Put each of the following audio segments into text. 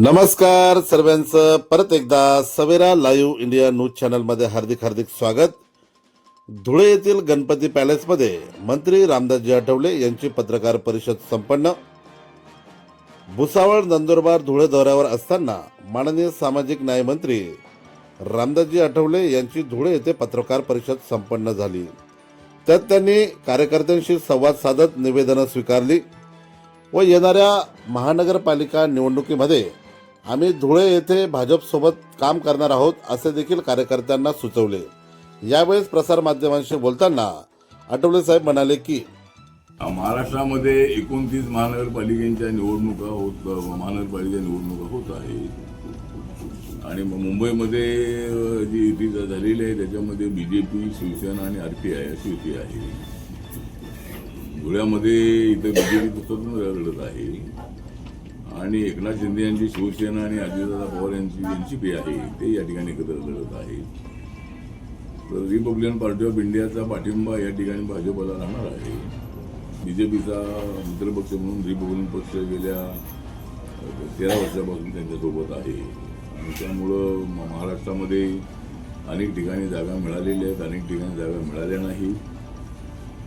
नमस्कार सर्वांचं. परत एकदा सवेरा लाईव्ह इंडिया न्यूज चॅनलमध्ये हार्दिक हार्दिक स्वागत. धुळे येथील गणपती पॅलेसमध्ये मंत्री रामदासजी आठवले यांची पत्रकार परिषद संपन्न. भुसावळ नंदुरबार धुळे दौऱ्यावर असताना माननीय सामाजिक न्याय मंत्री रामदासजी आठवले यांची धुळे येथे पत्रकार परिषद संपन्न झाली. त्यात त्यांनी कार्यकर्त्यांशी संवाद साधत निवेदनं स्वीकारली व येणाऱ्या महानगरपालिका निवडणुकीमध्ये आम्ही धुळे येथे भाजपसोबत काम करणार आहोत असे देखील कार्यकर्त्यांना सुचवले. यावेळेस प्रसारमाध्यमांशी बोलताना आठवले साहेब म्हणाले की महाराष्ट्रामध्ये एकोणतीस महानगरपालिकेच्या निवडणुका होत महानगरपालिका निवडणुका होत आहे आणि मुंबईमध्ये जी युती झालेली आहे त्याच्यामध्ये बीजेपी शिवसेना आणि आरपीआय अशी युती आहे. धुळ्यामध्ये इथं बीजेपी स्वतंत्र लढत आहे. आणि एकनाथ शिंदे यांची शिवसेना आणि अजितदादा पवार यांची एनसीपी आहे. ते या ठिकाणी एकत्र लढत आहे तर रिपब्लिकन पार्टी ऑफ इंडियाचा पाठिंबा या ठिकाणी भाजपला राहणार आहे. बीजेपीचा मित्रपक्ष म्हणून रिपब्लिकन पक्ष गेल्या तेरा वर्षापासून त्यांच्यासोबत आहे. आणि त्यामुळं म- महाराष्ट्रामध्ये अनेक ठिकाणी जागा मिळालेल्या आहेत अनेक ठिकाणी जागा मिळाल्या नाही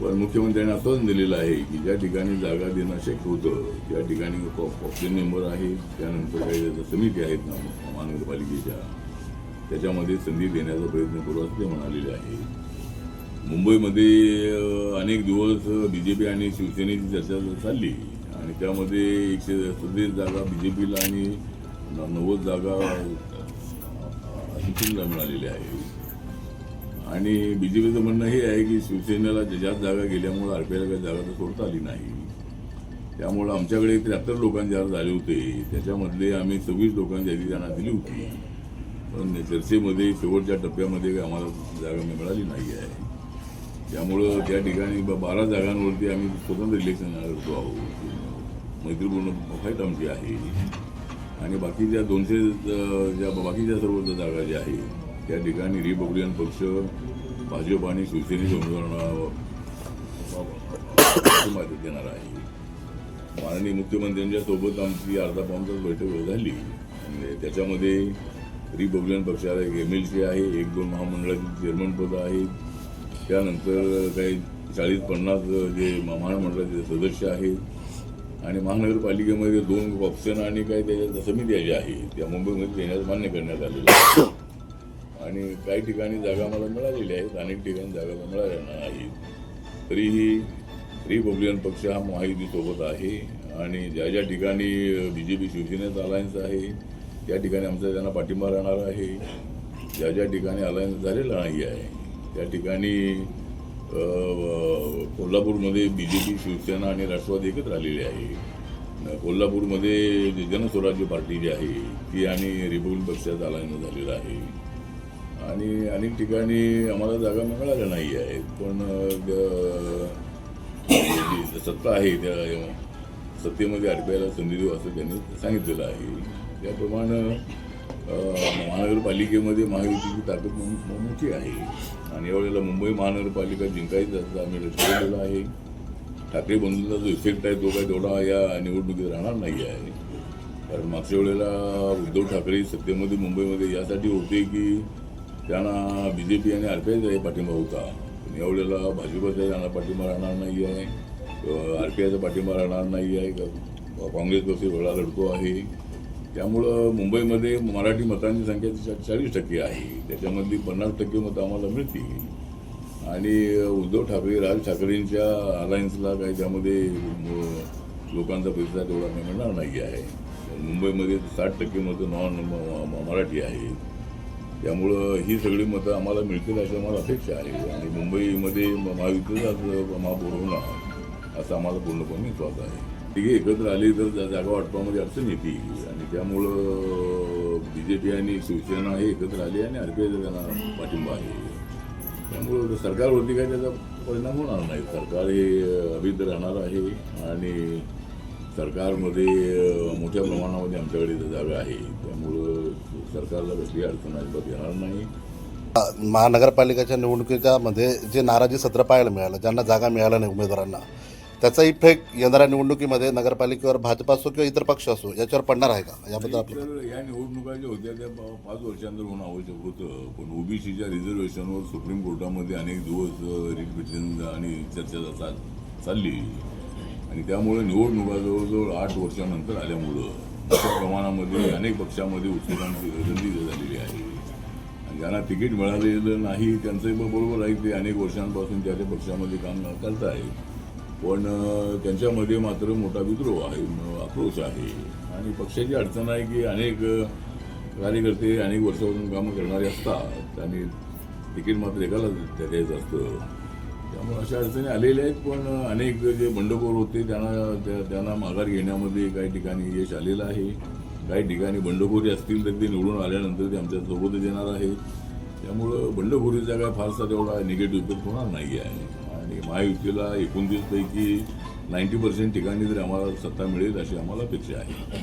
पण मुख्यमंत्र्यांनी असंच दिलेलं आहे की ज्या ठिकाणी जागा देणं शक्य होतं त्या ठिकाणी ऑप्शन मेंबर आहे त्यानंतर काही ज्या समिती आहेत ना महानगरपालिकेच्या त्याच्यामध्ये संधी देण्याचा प्रयत्न करू असं ते म्हणालेले आहे मुंबईमध्ये अनेक दिवस बी जे पी आणि शिवसेनेची चर्चा चालली आणि त्यामध्ये एकशे सदतीस जागा बी जे पीला आणि नव्वद जागा शिवसेनेला मिळालेल्या आहे आणि बी जे पीचं म्हणणं हे आहे की शिवसेनेला ज्याच्यात जागा गेल्यामुळं आर पी काही जागा तर सोडता आली नाही. त्यामुळं आमच्याकडे त्र्याहत्तर लोकांचे अर्ज आले होते. त्याच्यामधले आम्ही सव्वीस लोकांची यादी त्यांना दिली होती. पण चर्चेमध्ये शेवटच्या टप्प्यामध्ये काही आम्हाला जागा मिळाली नाही आहे. त्यामुळं त्या ठिकाणी ब- बारा जागांवरती आम्ही स्वतंत्र इलेक्शन करतो आहोत. मैत्रीपूर्ण फाईट आमची आहे. आणि बाकीच्या दोनशे ज्या बाकीच्या सर्व जागा ज्या आहेत त्या ठिकाणी रिपब्लिकन पक्ष भाजप आणि शिवसेनेच्या उमेदवारांना माहिती देणार आहे. माननीय मुख्यमंत्र्यांच्या सोबत आमची अर्धा पाऊन तास बैठक झाली. त्याच्यामध्ये रिपब्लिकन पक्षाला एक एम एल सी आहे एक दोन महामंडळाची चेअरमन पद आहेत त्यानंतर काही चाळीस पन्नास जे महामंडळाचे सदस्य आहेत. आणि महानगरपालिकेमध्ये दोन ऑप्शन आणि काही त्याच्या समित्या ज्या आहेत त्या मुंबईमध्ये देण्यास मान्य करण्यात आलेलं आणि काही ठिकाणी जागा मला मिळालेल्या आहेत अनेक ठिकाणी जागा मला मिळाल्या नाहीत तरीही रिपब्लिकन पक्ष हा महायुतीसोबत आहे आणि ज्या ज्या ठिकाणी बी जे पी शिवसेनेचा अलायन्स आहे त्या ठिकाणी आमचा त्यांना पाठिंबा राहणार आहे. ज्या ज्या ठिकाणी अलायन्स झालेला नाही आहे त्या ठिकाणी कोल्हापूरमध्ये बी जे पी शिवसेना आणि राष्ट्रवादी एकत्र आलेली आहे. कोल्हापूरमध्ये जनस्वराज्य पार्टी जी आहे ती आणि रिपब्लिकन पक्षाचा अलायन्स झालेला आहे. आणि अनेक ठिकाणी आम्हाला जागा मिळाल्या नाही आहेत. पण सत्ता आहे त्या सत्तेमध्ये आरपीआयला संधी देऊ असं त्यांनी सांगितलेलं आहे. त्याप्रमाणे महानगरपालिकेमध्ये महायुतीची ताकद मोठी आहे. आणि यावेळेला मुंबई महानगरपालिका जिंकायचं असं आम्ही ठरवलेलं आहे. ठाकरे बंधूंचा जो इफेक्ट आहे तो काय तेवढा या निवडणुकीत राहणार नाही आहे. कारण मागच्या वेळेला उद्धव ठाकरे सत्तेमध्ये मुंबईमध्ये यासाठी होते की त्यांना बी जे पी आणि आर पी आयचा पाठिंबा होता. पण यावेळेला भाजपचा यांना पाठिंबा राहणार नाही आहे आर पी आयचा पाठिंबा राहणार नाही आहे का- काँग्रेस पक्ष वेळा लढतो आहे. त्यामुळं मुंबईमध्ये मराठी मतांची संख्या चाळीस टक्के आहे. त्याच्यामधली पन्नास टक्के मतं आम्हाला मिळतील. आणि उद्धव ठाकरे राज ठाकरेंच्या अलायन्सला काही त्यामध्ये लोकांचा प्रतिसाद एवढा काही मिळणार नाही आहे मुंबईमध्ये साठ टक्के मतं नॉन म- मराठी आहेत. त्यामुळं ही सगळी मतं आम्हाला मिळतील अशी आम्हाला अपेक्षा आहे. आणि मुंबईमध्ये म- महायुतीचाच महापौर होणार असा आम्हाला पूर्णपणे विश्वास आहे. तिघे एकत्र आली तर जा- जागा वाटपामध्ये अडचण येते. आणि त्यामुळं बी जे पी आणि शिवसेना हे एकत्र आली आणि आर आरपीआयचा त्यांना पाठिंबा आहे. त्यामुळं सरकारवरती काय त्याचा परिणाम होणार नाही. सरकार हे अभिध राहणार आहे. आणि सरकारमध्ये मोठ्या प्रमाणामध्ये आमच्याकडे जागा आहे. त्यामुळं सरकारला कसली अडचण अजिबात येणार नाही. महानगरपालिकेच्या निवडणुकीच्या मध्ये जे नाराजी सत्र पाहायला मिळालं ज्यांना जागा मिळाल्या नाही उमेदवारांना त्याचा इफेक्ट येणाऱ्या निवडणुकीमध्ये नगरपालिकेवर भाजप असो किंवा इतर पक्ष असो याच्यावर पडणार आहे का? याबद्दल आपलं तर या निवडणुका ज्या होत्या त्या पाच वर्षांतर होणं आवश्यक होतं. पण ओबीसीच्या रिझर्वेशनवर सुप्रीम कोर्टामध्ये अनेक दिवस रिट पिटिशन आणि चर्चा चालली. आणि त्यामुळे निवडणुका जवळजवळ आठ वर्षानंतर आल्यामुळं मोठ्या प्रमाणामध्ये अनेक पक्षामध्ये उत्सुकांची रंदी झालेली आहे. आणि ज्यांना तिकीट मिळालेलं नाही त्यांचंही बरोबर आहे ते अनेक वर्षांपासून त्या त्या पक्षामध्ये काम करत आहे पण त्यांच्यामध्ये मात्र मोठा विद्रोह आहे आक्रोश आहे. आणि पक्षाची अडचण आहे की अनेक कार्यकर्ते अनेक वर्षापासून कामं करणारे असतात. आणि तिकीट मात्र एकालाच द्यायचं असतं. त्यामुळे अशा अडचणी आलेल्या आहेत पण अनेक जे बंडखोर होते त्यांना त्या- त्यांना माघार घेण्यामध्ये काही ठिकाणी यश आलेलं आहे. काही ठिकाणी बंडखोरी असतील तर ते निवडून आल्यानंतर ते आमच्यासोबतच येणार आहे त्यामुळं बंडखोरीचा काय फारसा तेवढा निगेटिव्ह इफेक्ट होणार नाही आहे आणि महायुतीला एकोणतीसपैकी नाईन्टी पर्सेंट ठिकाणी तरी आम्हाला सत्ता मिळेल अशी आम्हाला अपेक्षा आहे.